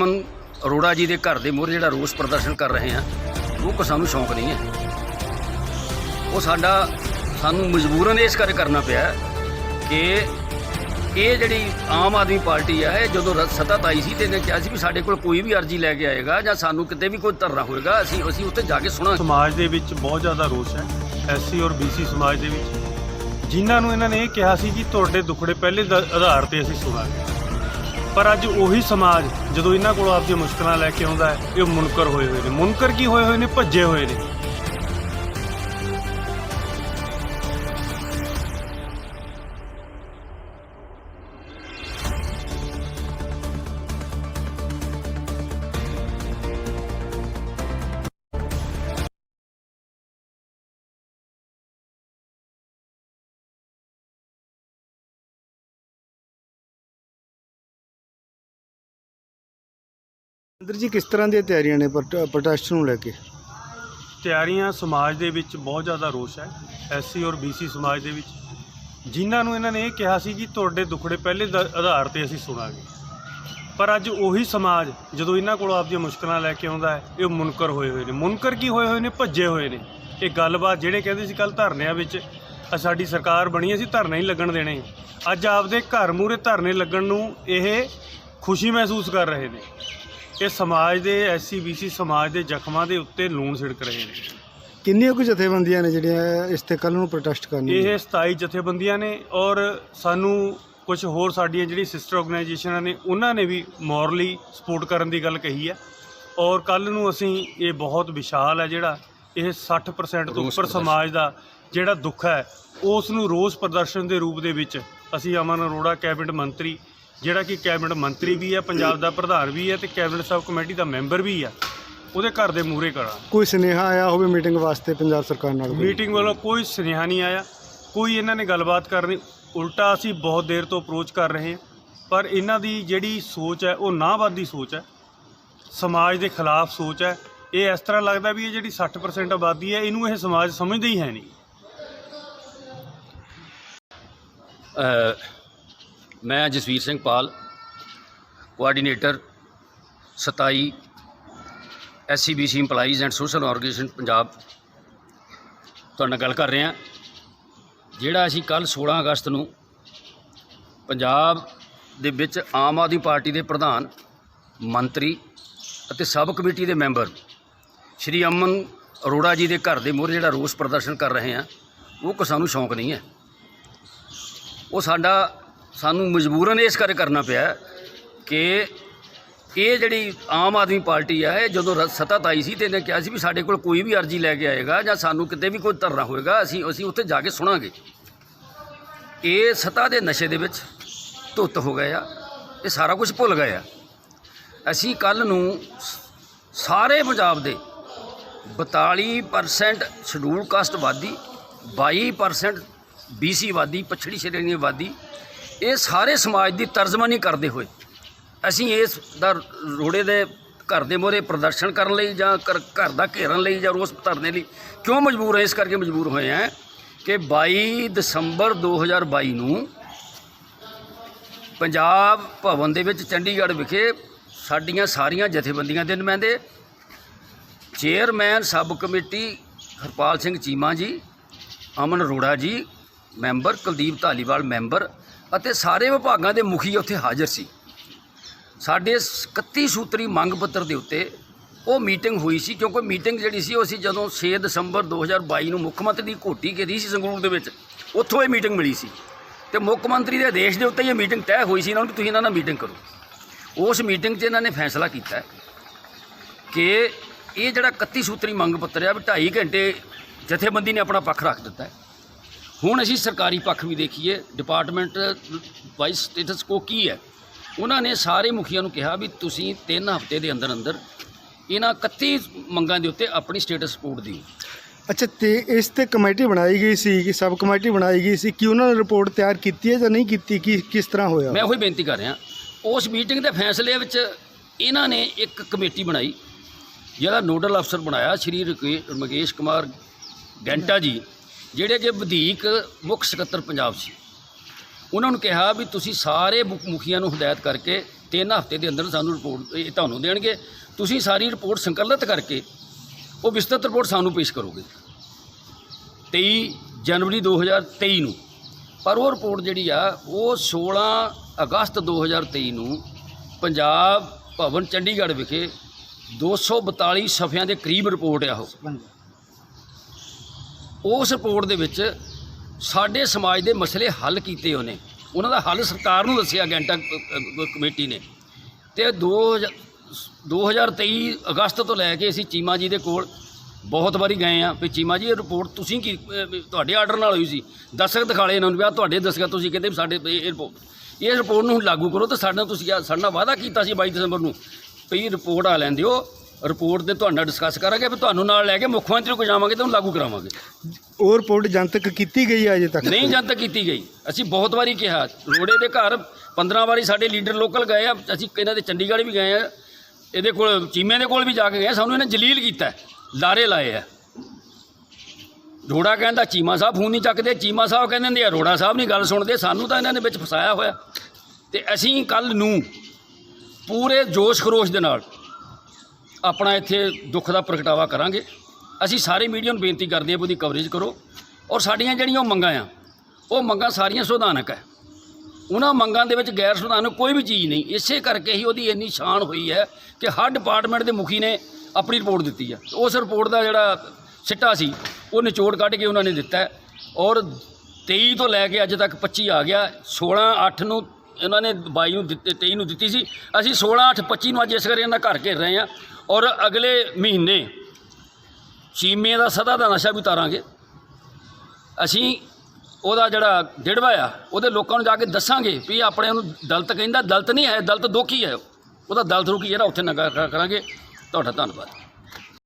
ਅਮਨ ਅਰੋੜਾ ਜੀ ਦੇ ਘਰ ਦੇ ਮੂਹਰੇ ਜਿਹੜਾ ਰੋਸ ਪ੍ਰਦਰਸ਼ਨ ਕਰ ਰਹੇ ਆ, ਉਹ ਕੋ ਸਾਨੂੰ ਸ਼ੌਂਕ ਨਹੀਂ ਹੈ। ਉਹ ਸਾਡਾ, ਸਾਨੂੰ ਮਜਬੂਰਨ ਇਸ ਕਰਕੇ ਕਰਨਾ ਪਿਆ ਕਿ ਇਹ ਜਿਹੜੀ ਆਮ ਆਦਮੀ ਪਾਰਟੀ ਆ, ਇਹ ਜਦੋਂ ਰ- ਸੱਤਾ ਆਈ ਸੀ ਤੇ ਇਹਨੇ ਕਿਹਾ ਸੀ ਵੀ ਸਾਡੇ ਕੋਲ ਕੋਈ ਵੀ ਅਰਜੀ ਲੈ ਕੇ ਆਏਗਾ ਜਾਂ ਸਾਨੂੰ ਕਿਤੇ ਵੀ ਕੋਈ ਧਰਨਾ ਹੋਏਗਾ, ਅਸੀਂ ਅਸੀਂ ਉੱਥੇ ਜਾ ਕੇ ਸੁਣਾਂਗੇ। ਸਮਾਜ ਦੇ ਵਿੱਚ ਬਹੁਤ ਜ਼ਿਆਦਾ ਰੋਸ ਹੈ ਐਸਸੀ ਔਰ ਬੀਸੀ ਸਮਾਜ ਦੇ ਵਿੱਚ। ਜਿਨ੍ਹਾਂ ਨੂੰ ਇਹਨਾਂ ਨੇ ਇਹ ਕਿਹਾ ਸੀ ਕਿ ਤੁਹਾਡੇ ਦੁੱਖੜੇ ਪਹਿਲੇ ਆਧਾਰ ਤੇ ਅਸੀਂ ਸੁਣਾਂਗੇ। ਪਰ ਅੱਜ ਉਹੀ ਸਮਾਜ, ਜਦੋਂ ਇਹਨਾਂ ਕੋਲ ਆਪਦੀਆਂ ਮੁਸ਼ਕਲਾਂ ਲੈ ਕੇ ਆਉਂਦਾ ਹੈ, ਇਹ ਮੁਨਕਰ ਹੋਏ ਹੋਏ ਨੇ। ਮੁਨਕਰ ਕੀ ਹੋਏ ਹੋਏ ਨੇ? ਭੱਜੇ ਹੋਏ ਨੇ। ਅੰਦਰ ਜੀ ਕਿਸ ਤਰ੍ਹਾਂ ਦੀਆਂ ਤਿਆਰੀਆਂ ਨੇ ਪ੍ਰੋਟੈਸਟ ਨੂੰ ਲੈ ਕੇ? ਤਿਆਰੀਆਂ ਸਮਾਜ ਦੇ ਵਿੱਚ ਬਹੁਤ ਜ਼ਿਆਦਾ ਰੋਸ ਹੈ ਐਸਸੀ ਔਰ ਬੀਸੀ ਸਮਾਜ ਦੇ ਵਿੱਚ। ਜਿਨ੍ਹਾਂ ਨੂੰ ਇਹਨਾਂ ਨੇ ਇਹ ਕਿਹਾ ਸੀ ਕਿ ਤੁਹਾਡੇ ਦੁੱਖੜੇ ਪਹਿਲੇ ਦ- ਆਧਾਰ ਤੇ ਅਸੀਂ ਸੁਣਾਂਗੇ। ਪਰ ਅੱਜ ਉਹੀ ਸਮਾਜ, ਜਦੋਂ ਇਹਨਾਂ ਕੋਲ ਆਪਦੀਆਂ ਮੁਸ਼ਕਲਾਂ ਲੈ ਕੇ ਆਉਂਦਾ ਹੈ, ਇਹ ਮੁਨਕਰ ਹੋਏ ਹੋਏ ਨੇ। ਮੁਨਕਰ ਕੀ ਹੋਏ ਹੋਏ ਨੇ? ਭੱਜੇ ਹੋਏ ਨੇ। ਇਹ ਗੱਲਬਾਤ ਜਿਹੜੇ ਕਹਿੰਦੇ ਸੀ ਕੱਲ ਧਰਨਿਆਂ ਵਿੱਚ, ਅ, ਸਾਡੀ ਸਰਕਾਰ ਬਣੀ ਅਸੀਂ ਧਰਨੇ ਹੀ ਲੱਗਣ ਦੇਣੇ ਅੱਜ ਆਪਦੇ ਘਰ ਮੂਹਰੇ ਧਰਨੇ ਲੱਗਣ ਨੂੰ ਇਹ ਖੁਸ਼ੀ ਮਹਿਸੂਸ ਕਰ ਰਹੇ ਨੇ। ਇਹ ਸਮਾਜ ਦੇ ਐਸਸੀ ਬੀਸੀ ਸਮਾਜ ਦੇ ਜ਼ਖਮਾਂ ਦੇ ਉੱਤੇ ਲੂਣ ਛਿੜਕ ਰਹੇ ਨੇ। ਕਿੰਨੀਆਂ ਕੁ ਜਥੇਬੰਦੀਆਂ ਨੇ ਜਿਹੜੀਆਂ ਇਸ ਤੇ ਕੱਲ ਨੂੰ ਪ੍ਰੋਟੈਸਟ ਕਰਨਗੀਆਂ? ਇਹ 27 ਜਥੇਬੰਦੀਆਂ ਨੇ ਔਰ ਸਾਨੂੰ ਕੁਝ ਹੋਰ ਸਾਡੀਆਂ ਜਿਹੜੀ ਸਿਸਟਰ ਆਰਗੇਨਾਈਜੇਸ਼ਨਾਂ ਨੇ ਉਹਨਾਂ ਨੇ ਵੀ ਮੋਰਲੀ ਸਪੋਰਟ ਕਰਨ ਦੀ ਗੱਲ ਕਹੀ ਹੈ। ਔਰ ਕੱਲ ਨੂੰ ਅਸੀਂ ਇਹ ਬਹੁਤ ਵਿਸ਼ਾਲ ਹੈ ਜਿਹੜਾ ਇਹ 60% ਤੋਂ ਉੱਪਰ। ਸਮਾਜ ਦਾ ਜਿਹੜਾ ਦੁੱਖ ਹੈ ਉਸ ਨੂੰ ਰੋਸ ਪ੍ਰਦਰਸ਼ਨ ਦੇ ਰੂਪ ਦੇ ਵਿੱਚ ਅਸੀਂ ਅਮਨ ਅਰੋੜਾ ਕੈਬਨਿਟ ਮੰਤਰੀ ਜਿਹੜਾ ਕਿ ਕੈਬਨਿਟ ਮੰਤਰੀ ਵੀ ਹੈ ਪੰਜਾਬ ਦਾ ਪ੍ਰਧਾਨ ਵੀ ਹੈ ਤੇ ਕੈਬਨਿਟ ਸਬ ਕਮੇਟੀ ਦਾ ਮੈਂਬਰ ਵੀ ਹੈ ਉਹਦੇ ਘਰ ਦੇ ਮੂਹਰੇ ਕਰਾਂਗੇ ਕੋਈ ਸੁਨੇਹਾ ਆਇਆ ਹੋਵੇ ਮੀਟਿੰਗ ਵਾਸਤੇ ਪੰਜਾਬ ਸਰਕਾਰ ਨਾਲ ਕੋਈ? ਮੀਟਿੰਗ ਵੱਲੋਂ ਕੋਈ ਸੁਨੇਹਾ ਨਹੀਂ ਆਇਆ ਕੋਈ ਇਹਨਾਂ ਨੇ ਗੱਲਬਾਤ ਕਰਨੀ ਉਲਟਾ ਅਸੀਂ ਬਹੁਤ ਦੇਰ ਤੋਂ ਅਪਰੋਚ ਕਰ ਰਹੇ ਹਾਂ ਪਰ ਇਹਨਾਂ ਦੀ ਜਿਹੜੀ ਸੋਚ ਹੈ ਉਹ ਨਾਵਾਦੀ ਸੋਚ ਹੈ। ਸਮਾਜ ਦੇ ਖਿਲਾਫ ਸੋਚ ਹੈ। ਇਹ ਇਸ ਤਰ੍ਹਾਂ ਲੱਗਦਾ ਵੀ ਇਹ ਜਿਹੜੀ 60% ਆਬਾਦੀ ਹੈ ਇਹਨੂੰ ਇਹ ਸਮਾਜ ਸਮਝਦਾ ਹੀ ਹੈ ਨਹੀਂ। ਅ, ਮੈਂ Jasvir Singh Pal coordinator 27 SCBC EMPLOYEES and social organisation Punjab ਤੁਹਾਡੇ ਨਾਲ ਗੱਲ ਕਰ ਰਹੇ ਹਾਂ। ਜਿਹੜਾ ਅਸੀਂ ਕੱਲ 16 ਅਗਸਤ ਨੂੰ ਪੰਜਾਬ ਦੇ ਵਿੱਚ ਆਮ ਆਦਮੀ ਪਾਰਟੀ ਦੇ ਪ੍ਰਧਾਨ, ਮੰਤਰੀ ਅਤੇ ਸਬ ਕਮੇਟੀ ਦੇ ਮੈਂਬਰ ਸ਼੍ਰੀ ਅਮਨ ਅਰੋੜਾ ਜੀ ਦੇ ਘਰ ਦੇ ਮੂਹਰੇ ਜਿਹੜਾ ਰੋਸ ਪ੍ਰਦਰਸ਼ਨ ਕਰ ਰਹੇ ਆ ਉਹ ਕੋ ਸਾਨੂੰ ਸ਼ੌਂਕ ਨਹੀਂ ਹੈ। ਉਹ ਸਾਡਾ ਸਾਨੂੰ ਮਜਬੂਰਨ ਇਸ ਕਰਕੇ ਕਰਨਾ ਪਿਆ ਕਿ ਇਹ ਜਿਹੜੀ ਆਮ ਆਦਮੀ ਪਾਰਟੀ ਆ, ਇਹ ਜਦੋਂ ਰ- ਸੱਤਾ ਆਈ ਸੀ ਤੇ ਇਹਨੇ ਕਿਹਾ ਸੀ ਵੀ ਸਾਡੇ ਕੋਲ ਕੋਈ ਵੀ ਅਰਜੀ ਲੈ ਕੇ ਆਏਗਾ ਜਾਂ ਸਾਨੂੰ ਕਿਤੇ ਵੀ ਕੋਈ ਧਰਨਾ ਹੋਏਗਾ, ਅਸੀਂ ਅਸੀਂ ਉੱਥੇ ਜਾ ਕੇ ਸੁਣਾਂਗੇ। ਇਹ ਸੱਤਾ ਦੇ ਨਸ਼ੇ ਦੇ ਵਿੱਚ ਧੁੱਤ ਹੋ ਗਏ ਆ, ਇਹ ਸਾਰਾ ਕੁਝ ਭੁੱਲ ਗਏ ਆ। ਅਸੀਂ ਕੱਲ ਨੂੰ ਸਾਰੇ ਪੰਜਾਬ ਦੇ 42% ਸ਼ਡਿਊਲ ਕਾਸਟ ਵਾਦੀ 22% ਬੀਸੀ ਵਾਦੀ ਪਛੜੀ ਸ਼੍ਰੇਣੀ ਵਾਦੀ ਇਹ ਸਾਰੇ ਸਮਾਜ ਦੀ ਤਰਜਮਾਨੀ ਕਰਦੇ ਹੋਏ ਅਸੀਂ ਇਸ ਦਾ ਰੋੜੇ ਦੇ ਘਰ ਦੇ ਮੋਹਰੇ ਪ੍ਰਦਰਸ਼ਨ ਕਰਨ ਲਈ ਜਾਂ ਕਰ- ਘਰ ਦਾ ਘੇਰਨ ਲਈ ਜਾਂ ਰੋਸ ਧਰਨੇ ਲਈ ਕਿਉਂ ਮਜਬੂਰ ਹੈ ਇਸ ਕਰਕੇ ਮਜਬੂਰ ਹੋਏ ਆ ਕਿ 22 ਦਸੰਬਰ 2022 ਨੂੰ ਪੰਜਾਬ ਭਵਨ ਦੇ ਵਿੱਚ ਚੰਡੀਗੜ੍ਹ ਵਿਖੇ ਸਾਡੀਆਂ ਸਾਰੀਆਂ ਜਥੇਬੰਦੀਆਂ ਦੇ ਨੁਮਾਇੰਦੇ, chairman sub committee Harpal Singh Cheema ji, Aman Arora ਜੀ, ਮੈਂਬਰ ਕੁਲਦੀਪ ਧਾਲੀਵਾਲ ਮੈਂਬਰ ਅਤੇ ਸਾਰੇ ਵਿਭਾਗਾਂ ਦੇ ਮੁਖੀ ਉੱਥੇ ਹਾਜ਼ਰ ਸੀ। ਸਾਡੇ 31 ਸੂਤਰੀ ਮੰਗ ਪੱਤਰ ਦੇ ਉੱਤੇ ਉਹ ਮੀਟਿੰਗ ਹੋਈ ਸੀ ਕਿਉਂਕਿ ਮੀਟਿੰਗ ਜਿਹੜੀ ਸੀ ਉਹ ਸੀ ਜਦੋਂ 6 ਦਸੰਬਰ 2022 ਨੂੰ ਮੁੱਖ ਮੰਤਰੀ ਦੀ ਘੋਟੀ ਕੀਤੀ ਸੀ ਸੰਗਰੂਰ ਦੇ ਵਿੱਚ, ਉੱਥੋਂ ਇਹ ਮੀਟਿੰਗ ਮਿਲੀ ਸੀ। ਤੇ ਮੁੱਖ ਮੰਤਰੀ ਦੇ ਆਦੇਸ਼ ਦੇ ਉੱਤੇ ਇਹ ਮੀਟਿੰਗ ਤੈਅ ਹੋਈ ਸੀ ਇਹਨਾਂ ਨੂੰ ਤੁਸੀਂ ਇਹਨਾਂ ਨਾਲ ਮੀਟਿੰਗ ਕਰੋ। ਉਸ ਮੀਟਿੰਗ 'ਚ ਇਹਨਾਂ ਨੇ ਫੈਸਲਾ ਕੀਤਾ ਕਿ ਇਹ ਜਿਹੜਾ 31 ਸੂਤਰੀ ਮੰਗ ਪੱਤਰ ਆ ਵੀ 2.5 ਘੰਟੇ ਜਥੇਬੰਦੀ ਨੇ ਆਪਣਾ ਪੱਖ ਰੱਖ ਦਿੱਤਾ ਹੈ। ਹੁਣ ਅਸੀਂ ਸਰਕਾਰੀ ਪੱਖ ਵੀ ਦੇਖੀਏ ਡਿਪਾਰਟਮੈਂਟ ਵਾਈਸ ਸਟੇਟਸ ਕੋ ਕੀ ਹੈ? ਉਹਨਾਂ ਨੇ ਸਾਰੇ ਮੁਖੀਆਂ ਨੂੰ ਕਿਹਾ ਵੀ ਤੁਸੀਂ 3 ਹਫ਼ਤੇ ਦੇ ਅੰਦਰ ਅੰਦਰ ਇਹਨਾਂ 31 ਮੰਗਾਂ ਦੇ ਉੱਤੇ ਆਪਣੀ ਸਟੇਟਸ ਰਿਪੋਰਟ ਦਿਓ। ਅੱਛਾ ਤੇ ਇਸ ਤੇ ਕਮੇਟੀ ਬਣਾਈ ਗਈ ਸੀ ਕਿ ਸਬ ਕਮੇਟੀ ਬਣਾਈ ਗਈ ਸੀ ਕਿ ਉਹਨਾਂ ਨੇ ਰਿਪੋਰਟ ਤਿਆਰ ਕੀਤੀ ਹੈ ਜਾਂ ਨਹੀਂ ਕੀਤੀ ਕੀ ਕਿਸ ਤਰ੍ਹਾਂ ਹੋਇਆ? ਮੈਂ ਉਹੀ ਬੇਨਤੀ ਕਰ ਰਿਹਾ। ਉਸ ਮੀਟਿੰਗ ਦੇ ਫੈਸਲੇ ਵਿੱਚ ਇਹਨਾਂ ਨੇ ਇੱਕ ਕਮੇਟੀ ਬਣਾਈ ਜਿਹਦਾ ਨੋਡਲ ਅਫਸਰ ਬਣਾਇਆ ਸ਼੍ਰੀ ਰਮੇਸ਼ ਕੁਮਾਰ ਗੈਂਟਾ ਜੀ। ਜਿਹੜੇ ਕਿ ਵਧੀਕ ਮੁੱਖ ਸਕੱਤਰ ਪੰਜਾਬ ਸੀ। ਉਹਨਾਂ ਨੂੰ ਕਿਹਾ ਵੀ ਤੁਸੀਂ ਸਾਰੇ ਮੁਖੀਆਂ ਨੂੰ ਹਦਾਇਤ ਕਰਕੇ ਤਿੰਨ ਹਫ਼ਤੇ ਦੇ ਅੰਦਰ ਸਾਨੂੰ ਰਿਪੋਰਟ, ਇਹ ਤੁਹਾਨੂੰ ਦੇਣਗੇ। ਤੁਸੀਂ ਸਾਰੀ ਰਿਪੋਰਟ ਸੰਕਲਿਤ ਕਰਕੇ ਉਹ ਵਿਸਤ੍ਰਿਤ ਰਿਪੋਰਟ ਸਾਨੂੰ ਪੇਸ਼ ਕਰੋਗੇ। 23 ਜਨਵਰੀ 2023 ਨੂੰ। ਪਰ ਉਹ ਰਿਪੋਰਟ ਜਿਹੜੀ ਆ, ਉਹ 16 ਅਗਸਤ 2023 ਨੂੰ ਪੰਜਾਬ ਭਵਨ ਚੰਡੀਗੜ੍ਹ ਵਿਖੇ 242 ਸਫ਼ਿਆਂ ਦੇ ਕਰੀਬ ਰਿਪੋਰਟ ਆ ਉਹ। ਉਸ ਰਿਪੋਰਟ ਦੇ ਵਿੱਚ ਸਾਡੇ ਸਮਾਜ ਦੇ ਮਸਲੇ ਹੱਲ ਕੀਤੇ ਉਹਨੇ। ਉਹਨਾਂ ਦਾ ਹੱਲ ਸਰਕਾਰ ਨੂੰ ਦੱਸਿਆ ਗੈਂਟਾ ਅ, ਅ, ਕਮੇਟੀ ਨੇ। ਤੇ 2023 ਅਗਸਤ ਤੋਂ ਲੈ ਕੇ ਅਸੀਂ ਚੀਮਾ ਜੀ ਦੇ ਕੋਲ ਬਹੁਤ ਵਾਰੀ ਗਏ ਆ ਵੀ ਚੀਮਾ ਜੀ ਇਹ ਰਿਪੋਰਟ ਤੁਸੀਂ ਕੀ ਤੁਹਾਡੇ ਆਰਡਰ ਨਾਲ ਹੋਈ ਸੀ। ਦਸਤਖਤ ਦਿਖਾਲੇ ਇਹਨਾਂ ਨੂੰ ਵੀ ਆਹ ਤੁਹਾਡੇ ਦਸਤਖਤ ਤੁਸੀਂ ਕਹਿੰਦੇ ਵੀ ਸਾਡੇ ਇਹ ਰਿਪੋਰਟ ਇਹ ਰਿਪੋਰਟ ਨੂੰ ਲਾਗੂ ਕਰੋ ਤੇ ਸਾਡੇ ਨਾਲ ਤੁਸੀਂ ਸਾਡੇ ਨਾਲ ਵਾਅਦਾ ਕੀਤਾ ਸੀ 22 ਦਸੰਬਰ ਨੂੰ ਵੀ ਰਿਪੋਰਟ ਆ ਲੈਂਦੇ ਹੋ ਰਿਪੋਰਟ ਤੇ ਤੁਹਾਡੇ ਡਿਸਕਸ ਕਰਾਂਗੇ ਵੀ ਤੁਹਾਨੂੰ ਨਾਲ ਲੈ ਕੇ ਮੁੱਖ ਮੰਤਰੀ ਕੋਲ ਜਾਵਾਂਗੇ ਤੇ ਉਹਨੂੰ ਲਾਗੂ ਕਰਾਵਾਂਗੇ। ਉਹ ਰਿਪੋਰਟ ਜਨਤਕ ਕੀਤੀ ਗਈ ਹੈ ਅਜੇ ਤੱਕ? ਨਹੀਂ ਜਨਤਕ ਕੀਤੀ ਗਈ। ਅਸੀਂ ਬਹੁਤ ਵਾਰੀ ਕਿਹਾ ਰੋੜੇ ਦੇ ਘਰ 15 ਵਾਰੀ ਸਾਡੇ ਲੀਡਰ ਲੋਕਲ ਗਏ ਆ ਅਸੀਂ ਇਹਨਾਂ ਦੇ ਚੰਡੀਗੜ੍ਹ ਵੀ ਗਏ ਆ ਇਹਦੇ ਕੋਲ ਚੀਮੇ ਦੇ ਕੋਲ ਵੀ ਜਾ ਕੇ ਗਏ ਸਾਨੂੰ ਇਹਨੇ ਜਲੀਲ ਕੀਤਾ ਲਾਰੇ ਲਾਏ ਆ। ਰੋੜਾ ਕਹਿੰਦਾ ਚੀਮਾ ਸਾਹਿਬ ਫੋਨ ਨਹੀਂ ਚੱਕਦੇ ਚੀਮਾ ਸਾਹਿਬ ਕਹਿੰਦੇ ਨੇ ਰੋੜਾ ਸਾਹਿਬ ਨਹੀਂ ਗੱਲ ਸੁਣਦੇ ਸਾਨੂੰ ਤਾਂ ਇਹਨਾਂ ਨੇ ਵਿੱਚ ਫਸਾਇਆ ਹੋਇਆ। ਤੇ ਅਸੀਂ ਕੱਲ ਨੂੰ ਪੂਰੇ ਜੋਸ਼ ਖਰੋਸ਼ ਦੇ ਨਾਲ ਆਪਣਾ ਇੱਥੇ ਦੁੱਖ ਦਾ ਪ੍ਰਗਟਾਵਾ ਕਰਾਂਗੇ। ਅਸੀਂ ਸਾਰੇ ਮੀਡੀਆ ਨੂੰ ਬੇਨਤੀ ਕਰਦੇ ਹਾਂ ਵੀ ਉਹਦੀ ਕਵਰੇਜ ਕਰੋ। ਔਰ ਸਾਡੀਆਂ ਜਿਹੜੀਆਂ ਉਹ ਮੰਗਾਂ ਆ, ਉਹ ਮੰਗਾਂ ਸਾਰੀਆਂ ਸੰਵਿਧਾਨਕ ਹੈ। ਉਹਨਾਂ ਮੰਗਾਂ ਦੇ ਵਿੱਚ ਗੈਰ ਸੰਵਿਧਾਨਕ ਕੋਈ ਵੀ ਚੀਜ਼ ਨਹੀਂ। ਇਸੇ ਕਰਕੇ ਹੀ ਉਹਦੀ ਇੰਨੀ ਸ਼ਾਨ ਹੋਈ ਹੈ ਕਿ ਹਰ ਡਿਪਾਰਟਮੈਂਟ ਦੇ ਮੁਖੀ ਨੇ ਆਪਣੀ ਰਿਪੋਰਟ ਦਿੱਤੀ ਹੈ ਉਸ ਰਿਪੋਰਟ ਦਾ ਜਿਹੜਾ ਸਿੱਟਾ ਸੀ, ਉਹ ਨਿਚੋੜ ਕੱਢ ਕੇ ਉਹਨਾਂ ਨੇ ਦਿੱਤਾ ਔਰ 23 ਤੋਂ ਲੈ ਕੇ ਅੱਜ ਤੱਕ 25 ਆ ਗਿਆ। 16 8 ਨੂੰ ਇਹਨਾਂ ਨੇ 22 ਨੂੰ ਦਿੱਤੇ 23 ਨੂੰ ਦਿੱਤੀ ਸੀ। ਅਸੀਂ 16 8 25 ਨੂੰ ਅੱਜ ਇਸ ਕਰਕੇ ਇਹਨਾਂ ਦਾ ਘਰ ਘੇਰ ਰਹੇ ਹਾਂ ਔਰ ਅਗਲੇ ਮਹੀਨੇ ਚੀਮੇ ਦਾ ਸਦਾ ਦਾ ਨਸ਼ਾ ਵੀ ਉਤਾਰਾਂਗੇ। ਅਸੀਂ ਉਹਦਾ ਜਿਹੜਾ ਡਿੜਵਾ ਆ, ਉਹਦੇ ਲੋਕਾਂ ਨੂੰ ਜਾ ਕੇ ਦੱਸਾਂਗੇ ਵੀ ਆਪਣੇ ਨੂੰ ਦਲਤ ਕਹਿੰਦਾ, ਦਲਤ ਨਹੀਂ ਹੈ, ਦਲਤ ਦੋਖੀ ਹੈ ਉਹਦਾ ਦਲਤ ਰੁਕੀ ਜਿਹੜਾ ਉੱਥੇ ਨਗਾ ਕਰਾਂਗੇ। ਤੁਹਾਡਾ ਧੰਨਵਾਦ।